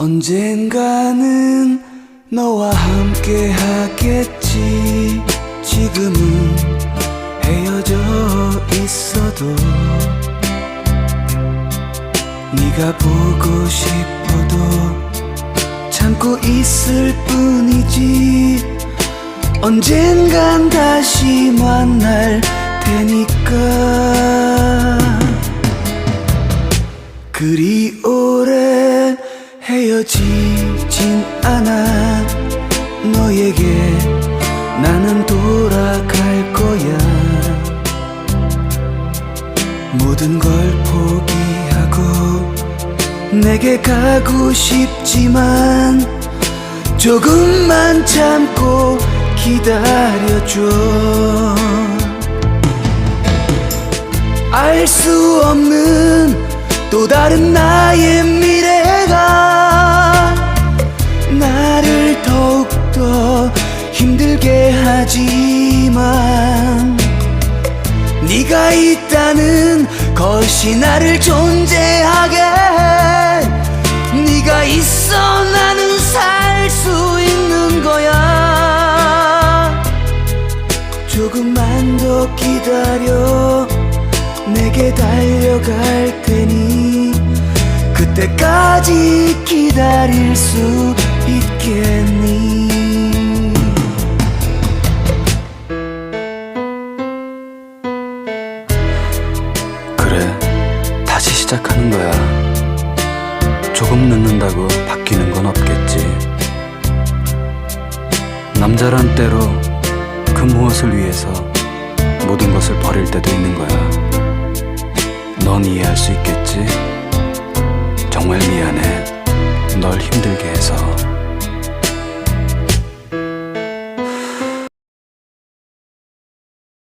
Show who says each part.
Speaker 1: 언젠가는 너와 함께 하겠지. 지금은 헤어져 있어도 네가 보고 싶어도 참고 있을 뿐이지. 언젠간 다시 만날 테니까. 그리 오래 헤어지진 않아. 너에게 나는 돌아갈 거야. 모든 걸 포기하고 내게 가고 싶지만 조금만 참고 기다려줘. 알 수 없는 또 다른 나의 하지만 네가 있다는 것이 나를 존재하게 해. 네가 있어 나는 살 수 있는 거야. 조금만 더 기다려 내게 달려갈 테니 그때까지 기다릴 수 있겠니 시작하는 거야. 조금 늦는다고 바뀌는 건 없겠지. 남자란 때로 그 무엇을 위해서 모든 것을 버릴 때도 있는 거야. 넌 이해할 수 있겠지? 정말 미안해. 널 힘들게 해서